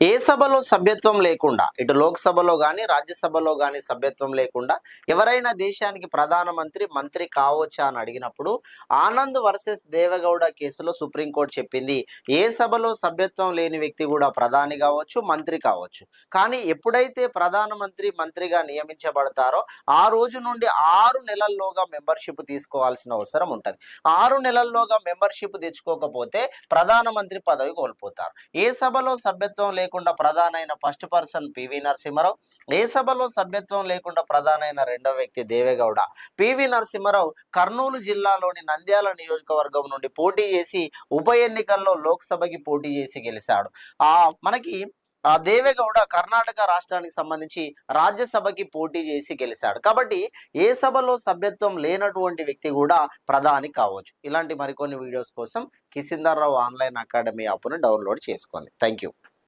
ఏ సభలో సభ్యత్వం లేకుండా ఇటు లోక్సభలో కానీ రాజ్యసభలో కానీ సభ్యత్వం లేకుండా ఎవరైనా దేశానికి ప్రధానమంత్రి మంత్రి కావచ్చా అని అడిగినప్పుడు ఆనంద్ వర్సెస్ దేవగౌడ కేసులో సుప్రీంకోర్టు చెప్పింది ఏ సభలో సభ్యత్వం లేని వ్యక్తి కూడా ప్రధాని కావచ్చు మంత్రి కావచ్చు. కానీ ఎప్పుడైతే ప్రధానమంత్రి మంత్రిగా నియమించబడతారో ఆ రోజు నుండి ఆరు నెలల్లోగా మెంబర్షిప్ తీసుకోవాల్సిన అవసరం ఉంటుంది. ఆరు నెలల్లోగా మెంబర్షిప్ తెచ్చుకోకపోతే ప్రధానమంత్రి పదవి కోల్పోతారు. ఏ సభలో సభ్యత్వం లేకుండా ప్రధానైన first person P V Narasimharao. ఏ సభలో సభ్యత్వం లేకుండా ప్రధానైన రెండవ వ్యక్తి దేవేగౌడ. పివి నరసింహరావు కర్నూలు జిల్లాలోని నంద్యాల నియోజకవర్గం నుండి పోటీ చేసి ఉప ఎన్నికల్లో లోక్సభకి పోటీ చేసి గెలిచాడు. ఆ మనకి ఆ దేవేగౌడ కర్ణాటక రాష్ట్రానికి సంబంధించి రాజ్యసభకి పోటీ చేసి గెలిచాడు. కాబట్టి ఏ సభలో సభ్యత్వం లేనటువంటి వ్యక్తి కూడా ప్రధాని కావచ్చు. ఇలాంటి మరికొన్ని వీడియోస్ కోసం కిసిందర్ రావు ఆన్లైన్ అకాడమీ యాప్ను డౌన్లోడ్ చేసుకోండి. Thank you